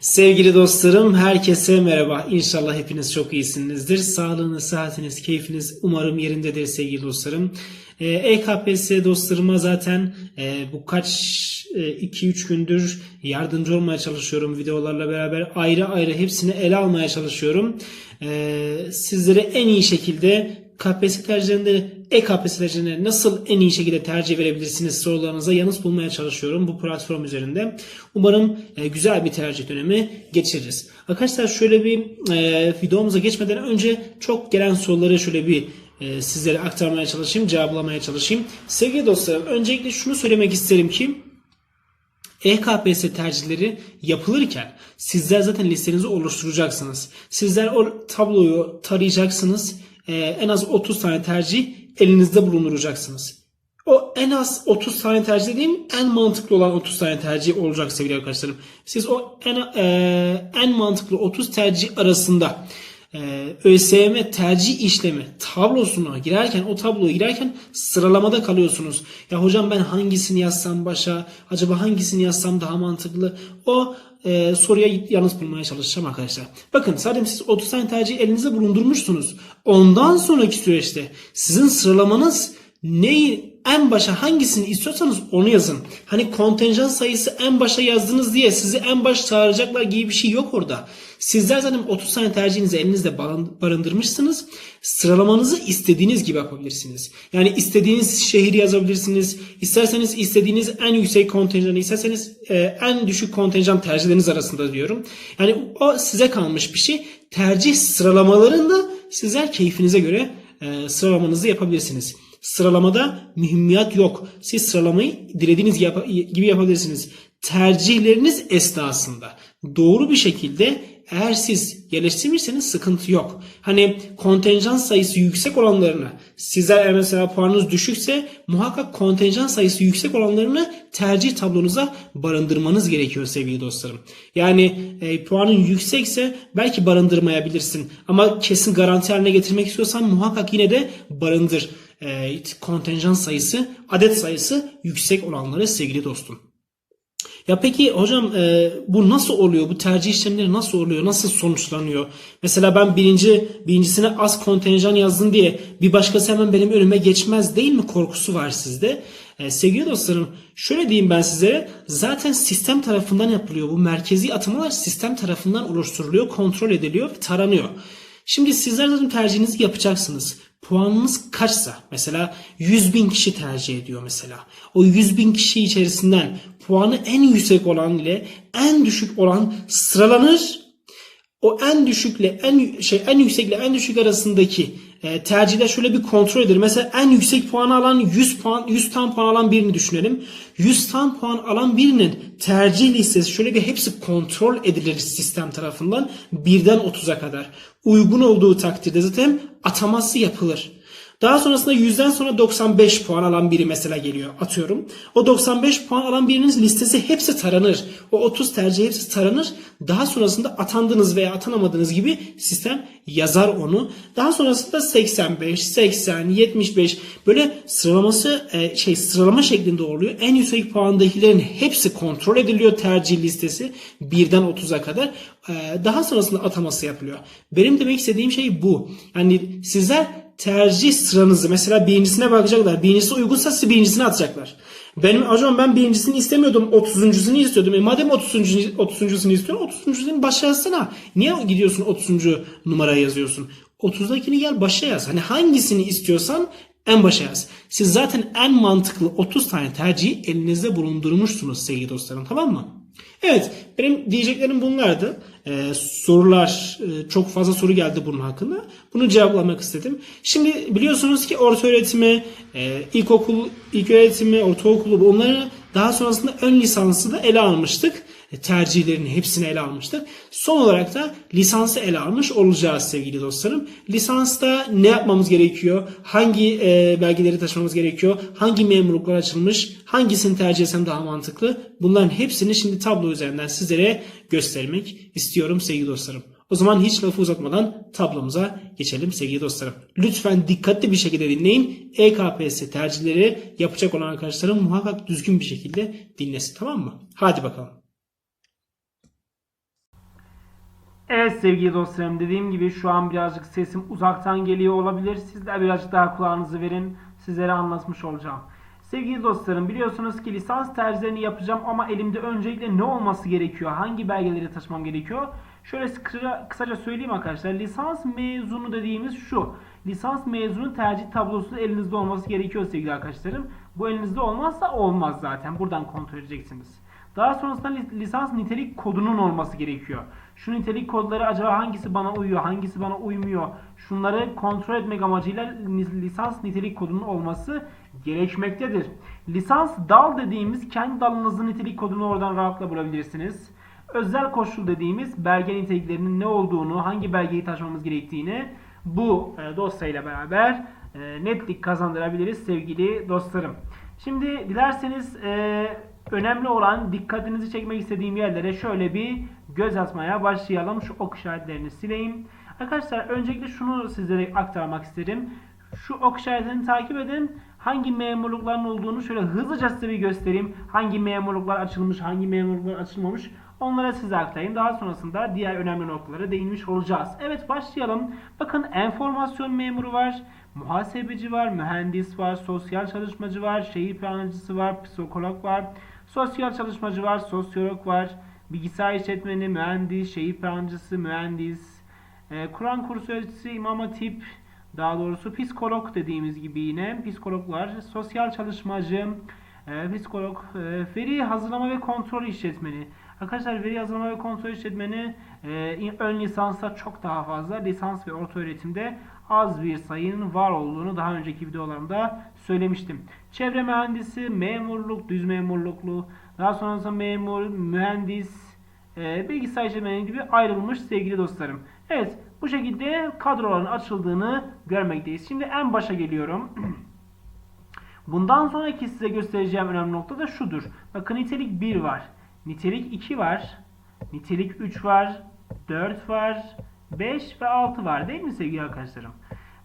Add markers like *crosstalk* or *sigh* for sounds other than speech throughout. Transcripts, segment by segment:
Sevgili dostlarım, herkese merhaba. İnşallah hepiniz çok iyisinizdir. Sağlığınız, sıhhatiniz, keyfiniz umarım yerindedir sevgili dostlarım. Ee, EKPS dostlarıma zaten e, bu kaç 2-3 gündür yardımcı olmaya çalışıyorum videolarla beraber ayrı ayrı hepsini ele almaya çalışıyorum. Ee, sizlere en iyi şekilde KPSS tercihlerinde e-KPSS tercihlerine nasıl en iyi şekilde tercih verebilirsiniz sorularınıza yanıt bulmaya çalışıyorum bu platform üzerinde. Umarım e, güzel bir tercih dönemi geçiririz. Arkadaşlar şöyle bir e, videomuza geçmeden önce çok gelen soruları şöyle bir e, sizlere aktarmaya çalışayım, cevaplamaya çalışayım. Sevgili dostlarım öncelikle şunu söylemek isterim ki EKPS tercihleri yapılırken sizler zaten listenizi oluşturacaksınız. Sizler o tabloyu tarayacaksınız. Ee, en az 30 tane tercih elinizde bulunduracaksınız. O en az 30 tane tercih dediğim en mantıklı olan 30 tane tercih olacak sevgili arkadaşlarım. Siz o en, e, en mantıklı 30 tercih arasında e, ÖSYM tercih işlemi tablosuna girerken o tabloya girerken sıralamada kalıyorsunuz. Ya hocam ben hangisini yazsam başa acaba hangisini yazsam daha mantıklı o e, soruya yanıt bulmaya çalışacağım arkadaşlar. Bakın sadece siz 30 tane tercih elinizde bulundurmuşsunuz. Ondan sonraki süreçte sizin sıralamanız neyi en başa hangisini istiyorsanız onu yazın. Hani kontenjan sayısı en başa yazdınız diye sizi en baş çağıracaklar gibi bir şey yok orada. Sizler zaten 30 tane tercihinizi elinizde barındırmışsınız. Sıralamanızı istediğiniz gibi yapabilirsiniz. Yani istediğiniz şehir yazabilirsiniz. İsterseniz istediğiniz en yüksek kontenjanı, isterseniz e, en düşük kontenjan tercihleriniz arasında diyorum. Yani o size kalmış bir şey. Tercih sıralamalarında sizler keyfinize göre e, sıralamanızı yapabilirsiniz. Sıralamada mühimmiyat yok. Siz sıralamayı dilediğiniz gibi yapabilirsiniz. Tercihleriniz esnasında doğru bir şekilde eğer siz yerleştirmişseniz sıkıntı yok. Hani kontenjan sayısı yüksek olanlarını sizler mesela puanınız düşükse muhakkak kontenjan sayısı yüksek olanlarını tercih tablonuza barındırmanız gerekiyor sevgili dostlarım. Yani e, puanın yüksekse belki barındırmayabilirsin ama kesin garanti haline getirmek istiyorsan muhakkak yine de barındır. E, kontenjan sayısı, adet sayısı yüksek olanları sevgili dostum. Ya peki hocam e, bu nasıl oluyor? Bu tercih işlemleri nasıl oluyor? Nasıl sonuçlanıyor? Mesela ben birinci birincisine az kontenjan yazdım diye bir başkası hemen benim önüme geçmez değil mi korkusu var sizde? E, sevgili dostlarım şöyle diyeyim ben size zaten sistem tarafından yapılıyor. Bu merkezi atamalar sistem tarafından oluşturuluyor, kontrol ediliyor ve taranıyor. Şimdi sizler zaten tercihinizi yapacaksınız puanınız kaçsa mesela 100 bin kişi tercih ediyor mesela. O 100 bin kişi içerisinden puanı en yüksek olan ile en düşük olan sıralanır. O en düşükle en şey en yüksekle en düşük arasındaki e, tercihler şöyle bir kontrol edilir. Mesela en yüksek puan alan 100 puan 100 tam puan alan birini düşünelim. 100 tam puan alan birinin tercih listesi şöyle bir hepsi kontrol edilir sistem tarafından birden 30'a kadar. Uygun olduğu takdirde zaten ataması yapılır. Daha sonrasında 100'den sonra 95 puan alan biri mesela geliyor atıyorum. O 95 puan alan birinin listesi hepsi taranır. O 30 tercih hepsi taranır. Daha sonrasında atandınız veya atanamadığınız gibi sistem yazar onu. Daha sonrasında 85, 80, 75 böyle sıralaması e, şey sıralama şeklinde oluyor. En yüksek puandakilerin hepsi kontrol ediliyor tercih listesi birden 30'a kadar. E, daha sonrasında ataması yapılıyor. Benim demek istediğim şey bu. Yani sizler tercih sıranızı mesela birincisine bakacaklar. Birincisi uygunsa sizi birincisine atacaklar. Benim hocam ben birincisini istemiyordum. 30.sunu istiyordum. E madem 30. 30.sunu istiyorsun 30.sunu başa yazsana. Niye gidiyorsun 30. numaraya yazıyorsun? 30'dakini gel başa yaz. Hani hangisini istiyorsan en başa yaz. Siz zaten en mantıklı 30 tane tercihi elinizde bulundurmuşsunuz sevgili dostlarım tamam mı? Evet benim diyeceklerim bunlardı. Ee, sorular e, çok fazla soru geldi bunun hakkında. Bunu cevaplamak istedim. Şimdi biliyorsunuz ki orta öğretimi, e, ilkokul, ilk öğretimi, ortaokulu onları daha sonrasında ön lisansı da ele almıştık. E, tercihlerini hepsini ele almıştık. Son olarak da lisansı ele almış olacağız sevgili dostlarım. Lisansta ne yapmamız gerekiyor? Hangi e, belgeleri taşımamız gerekiyor? Hangi memurluklar açılmış? Hangisini tercih etsem daha mantıklı? Bunların hepsini şimdi tablo üzerinden sizlere göstermek istiyorum sevgili dostlarım. O zaman hiç lafı uzatmadan tablomuza geçelim sevgili dostlarım. Lütfen dikkatli bir şekilde dinleyin. EKPS tercihleri yapacak olan arkadaşlarım muhakkak düzgün bir şekilde dinlesin tamam mı? Hadi bakalım. Evet sevgili dostlarım dediğim gibi şu an birazcık sesim uzaktan geliyor olabilir. Sizler birazcık daha kulağınızı verin. Sizlere anlatmış olacağım. Sevgili dostlarım biliyorsunuz ki lisans tercihlerini yapacağım ama elimde öncelikle ne olması gerekiyor? Hangi belgeleri taşımam gerekiyor? Şöyle kısaca, söyleyeyim arkadaşlar. Lisans mezunu dediğimiz şu. Lisans mezunu tercih tablosu elinizde olması gerekiyor sevgili arkadaşlarım. Bu elinizde olmazsa olmaz zaten. Buradan kontrol edeceksiniz. Daha sonrasında li- lisans nitelik kodunun olması gerekiyor. Şu nitelik kodları acaba hangisi bana uyuyor, hangisi bana uymuyor? Şunları kontrol etmek amacıyla li- lisans nitelik kodunun olması gerekmektedir. Lisans dal dediğimiz kendi dalınızın nitelik kodunu oradan rahatla bulabilirsiniz. Özel koşul dediğimiz belge niteliklerinin ne olduğunu, hangi belgeyi taşımamız gerektiğini bu e, dosyayla beraber e, netlik kazandırabiliriz sevgili dostlarım. Şimdi dilerseniz e, önemli olan dikkatinizi çekmek istediğim yerlere şöyle bir göz atmaya başlayalım. Şu ok işaretlerini sileyim. Arkadaşlar öncelikle şunu sizlere aktarmak isterim. Şu ok işaretini takip edin. Hangi memurlukların olduğunu şöyle hızlıca size bir göstereyim. Hangi memurluklar açılmış, hangi memurluklar açılmamış. Onlara size aktarayım. Daha sonrasında diğer önemli noktalara değinmiş olacağız. Evet başlayalım. Bakın enformasyon memuru var. Muhasebeci var, mühendis var, sosyal çalışmacı var, şehir plancısı var, psikolog var, sosyal çalışmacı var, sosyolog var, bilgisayar işletmeni, mühendis, şehir plancısı, mühendis, e, Kur'an kursu öğretisi, imam hatip, daha doğrusu psikolog dediğimiz gibi yine psikologlar, sosyal çalışmacı, e, psikolog, e, veri hazırlama ve kontrol işletmeni. Arkadaşlar veri hazırlama ve kontrol işletmeni e, ön lisansta çok daha fazla, lisans ve orta öğretimde az bir sayının var olduğunu daha önceki videolarımda söylemiştim. Çevre mühendisi, memurluk, düz memurluklu, daha sonrasında memur, mühendis, e, bilgisayar işletmeni gibi ayrılmış sevgili dostlarım. Evet bu şekilde kadroların açıldığını görmekteyiz. Şimdi en başa geliyorum. *clears throat* Bundan sonraki size göstereceğim önemli nokta da şudur. Bakın nitelik 1 var. Nitelik 2 var. Nitelik 3 var. 4 var. 5 ve 6 var değil mi sevgili arkadaşlarım?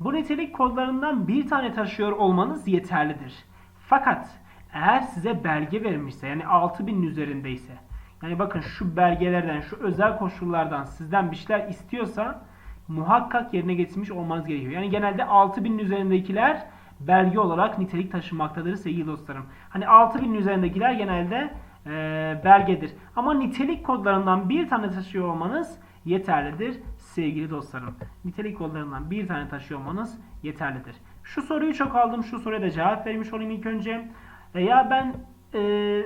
Bu nitelik kodlarından bir tane taşıyor olmanız yeterlidir. Fakat eğer size belge verilmişse yani 6000'in üzerindeyse yani bakın şu belgelerden şu özel koşullardan sizden bir şeyler istiyorsa muhakkak yerine getirmiş olmanız gerekiyor. Yani genelde 6000'in üzerindekiler belge olarak nitelik taşımaktadır sevgili dostlarım. Hani 6000'in üzerindekiler genelde e, belgedir. Ama nitelik kodlarından bir tane taşıyor olmanız yeterlidir sevgili dostlarım. Nitelik kodlarından bir tane taşıyor olmanız yeterlidir. Şu soruyu çok aldım. Şu soruya da cevap vermiş olayım ilk önce. E, ya ben e,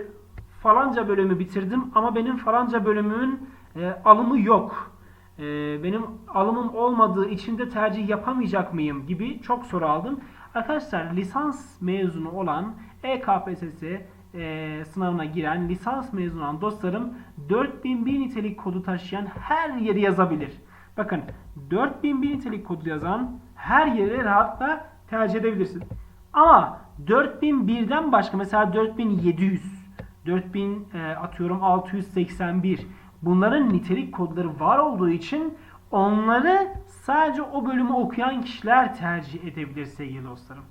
falanca bölümü bitirdim ama benim falanca bölümümün e, alımı yok. E, benim alımım olmadığı için de tercih yapamayacak mıyım gibi çok soru aldım. Arkadaşlar lisans mezunu olan EKPSS e, sınavına giren lisans mezunu olan dostlarım 4001 nitelik kodu taşıyan her yeri yazabilir. Bakın 4001 nitelik kodu yazan her yeri rahatla tercih edebilirsin. Ama 4001'den başka mesela 4700, 4000 e, atıyorum 681 bunların nitelik kodları var olduğu için onları sadece o bölümü okuyan kişiler tercih edebilir sevgili dostlarım.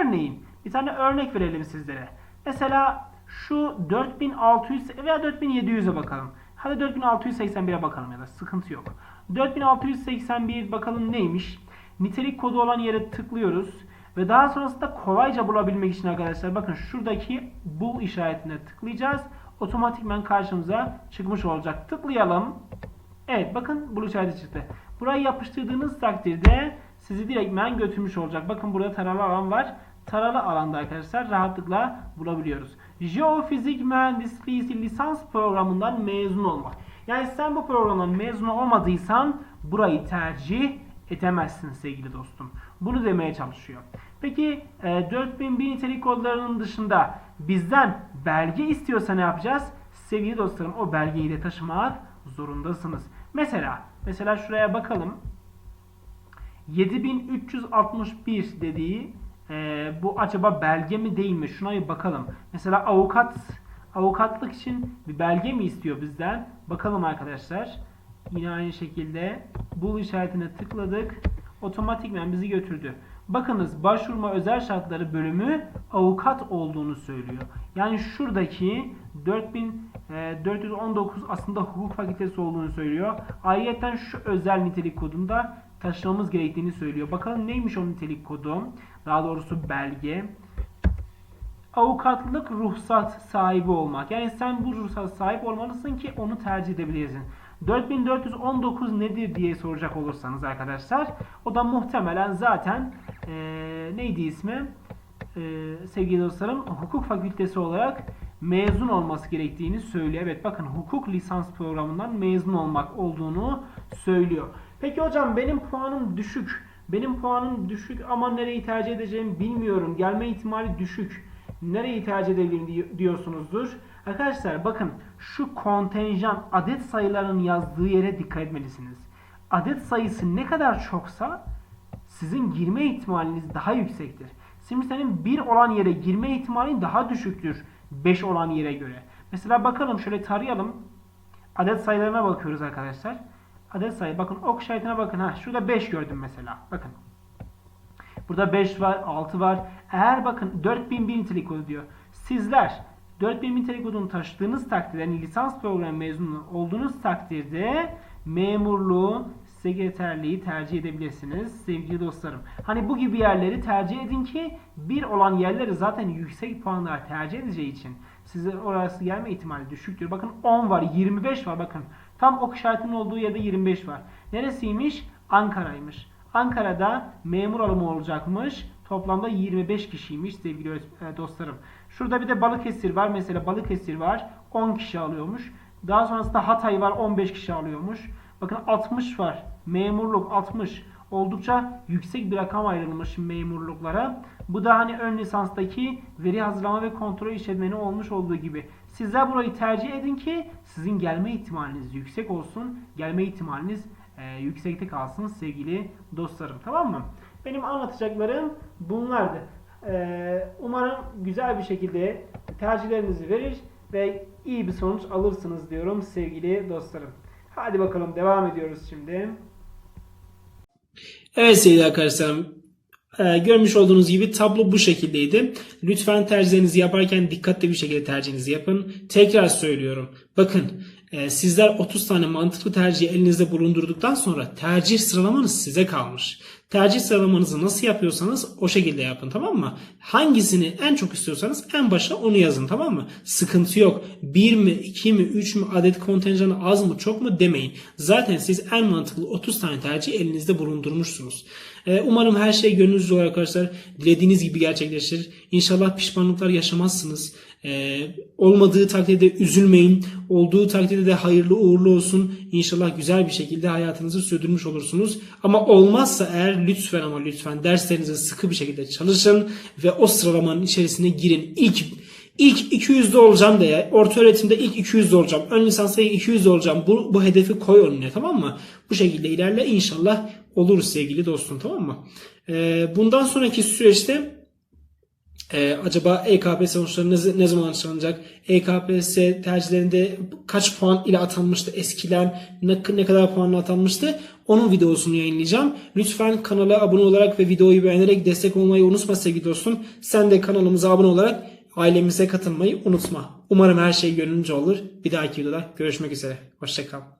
Örneğin bir tane örnek verelim sizlere. Mesela şu 4600 veya 4700'e bakalım. Hadi 4681'e bakalım ya da sıkıntı yok. 4681 bakalım neymiş? Nitelik kodu olan yere tıklıyoruz. Ve daha sonrasında kolayca bulabilmek için arkadaşlar bakın şuradaki bul işaretine tıklayacağız. Otomatikman karşımıza çıkmış olacak. Tıklayalım. Evet bakın bul işareti çıktı. Burayı yapıştırdığınız takdirde sizi direktmen götürmüş olacak. Bakın burada taralı alan var. Taralı alanda arkadaşlar rahatlıkla bulabiliyoruz. Jeofizik mühendisliği lisans programından mezun olmak. Yani sen bu programdan mezun olmadıysan burayı tercih edemezsin sevgili dostum. Bunu demeye çalışıyor. Peki e, 4001 nitelik kodlarının dışında bizden belge istiyorsa ne yapacağız? Sevgili dostlarım o belgeyi de taşımak zorundasınız. Mesela mesela şuraya bakalım. 7361 dediği e, bu acaba belge mi değil mi? Şuna bir bakalım. Mesela avukat avukatlık için bir belge mi istiyor bizden? Bakalım arkadaşlar. Yine aynı şekilde bul işaretine tıkladık. Otomatikmen bizi götürdü. Bakınız başvurma özel şartları bölümü avukat olduğunu söylüyor. Yani şuradaki 4419 aslında hukuk fakültesi olduğunu söylüyor. Ayrıca şu özel nitelik kodunda taşımamız gerektiğini söylüyor. Bakalım neymiş o nitelik kodu? Daha doğrusu belge. Avukatlık ruhsat sahibi olmak. Yani sen bu ruhsat sahip olmalısın ki onu tercih edebilirsin. 4419 nedir diye soracak olursanız arkadaşlar o da muhtemelen zaten eee, neydi ismi Eee, sevgili dostlarım hukuk fakültesi olarak mezun olması gerektiğini söylüyor. Evet bakın hukuk lisans programından mezun olmak olduğunu söylüyor. Peki hocam benim puanım düşük. Benim puanım düşük ama nereyi tercih edeceğimi bilmiyorum. Gelme ihtimali düşük. Nereyi tercih edebilirim diy- diyorsunuzdur. Arkadaşlar bakın şu kontenjan adet sayılarının yazdığı yere dikkat etmelisiniz. Adet sayısı ne kadar çoksa sizin girme ihtimaliniz daha yüksektir. Şimdi senin 1 olan yere girme ihtimalin daha düşüktür 5 olan yere göre. Mesela bakalım şöyle tarayalım. Adet sayılarına bakıyoruz arkadaşlar. Adet sayı bakın ok işaretine bakın. Ha şurada 5 gördüm mesela. Bakın. Burada 5 var, 6 var. Eğer bakın 4001 nitelik kodu diyor. Sizler 4000 nitelik kodunu taşıdığınız takdirde yani lisans programı mezunu olduğunuz takdirde memurluğu, sekreterliği tercih edebilirsiniz sevgili dostlarım. Hani bu gibi yerleri tercih edin ki bir olan yerleri zaten yüksek puanlar tercih edeceği için size orası gelme ihtimali düşüktür. Bakın 10 var, 25 var bakın. Tam ok işaretinin olduğu yerde 25 var. Neresiymiş? Ankara'ymış. Ankara'da memur alımı olacakmış. Toplamda 25 kişiymiş sevgili e, dostlarım. Şurada bir de Balıkesir var. Mesela Balıkesir var. 10 kişi alıyormuş. Daha sonrasında Hatay var. 15 kişi alıyormuş. Bakın 60 var. Memurluk 60. Oldukça yüksek bir rakam ayrılmış memurluklara. Bu da hani ön lisanstaki veri hazırlama ve kontrol işletmeni olmuş olduğu gibi. Sizler burayı tercih edin ki sizin gelme ihtimaliniz yüksek olsun. Gelme ihtimaliniz e, yüksekte kalsın sevgili dostlarım. Tamam mı? Benim anlatacaklarım bunlardı. E, umarım güzel bir şekilde tercihlerinizi verir ve iyi bir sonuç alırsınız diyorum sevgili dostlarım. Hadi bakalım devam ediyoruz şimdi. Evet sevgili arkadaşlarım. Ee, görmüş olduğunuz gibi tablo bu şekildeydi. Lütfen tercihlerinizi yaparken dikkatli bir şekilde tercihinizi yapın. Tekrar söylüyorum. Bakın e, sizler 30 tane mantıklı tercihi elinizde bulundurduktan sonra tercih sıralamanız size kalmış. Tercih sıralamanızı nasıl yapıyorsanız o şekilde yapın tamam mı? Hangisini en çok istiyorsanız en başa onu yazın tamam mı? Sıkıntı yok. 1 mi, 2 mi, 3 mü adet kontenjanı az mı çok mu demeyin. Zaten siz en mantıklı 30 tane tercih elinizde bulundurmuşsunuz. Ee, umarım her şey gönlünüzce olur arkadaşlar. Dilediğiniz gibi gerçekleşir. İnşallah pişmanlıklar yaşamazsınız. Ee, olmadığı takdirde üzülmeyin. Olduğu takdirde de hayırlı uğurlu olsun. İnşallah güzel bir şekilde hayatınızı sürdürmüş olursunuz. Ama olmazsa eğer lütfen ama lütfen derslerinize sıkı bir şekilde çalışın ve o sıralamanın içerisine girin. İlk İlk 200'de olacağım diye, orta öğretimde ilk 200'de olacağım, ön lisansta ilk 200'de olacağım. Bu, bu hedefi koy önüne tamam mı? Bu şekilde ilerle inşallah oluruz sevgili dostum tamam mı? Ee, bundan sonraki süreçte ee, acaba EKPS sonuçları ne, ne zaman açıklanacak? EKPS tercihlerinde kaç puan ile atanmıştı eskiden? Ne, ne kadar puanla atanmıştı? Onun videosunu yayınlayacağım. Lütfen kanala abone olarak ve videoyu beğenerek destek olmayı unutma sevgili dostum. Sen de kanalımıza abone olarak ailemize katılmayı unutma. Umarım her şey gönlünce olur. Bir dahaki videoda görüşmek üzere. Hoşçakal.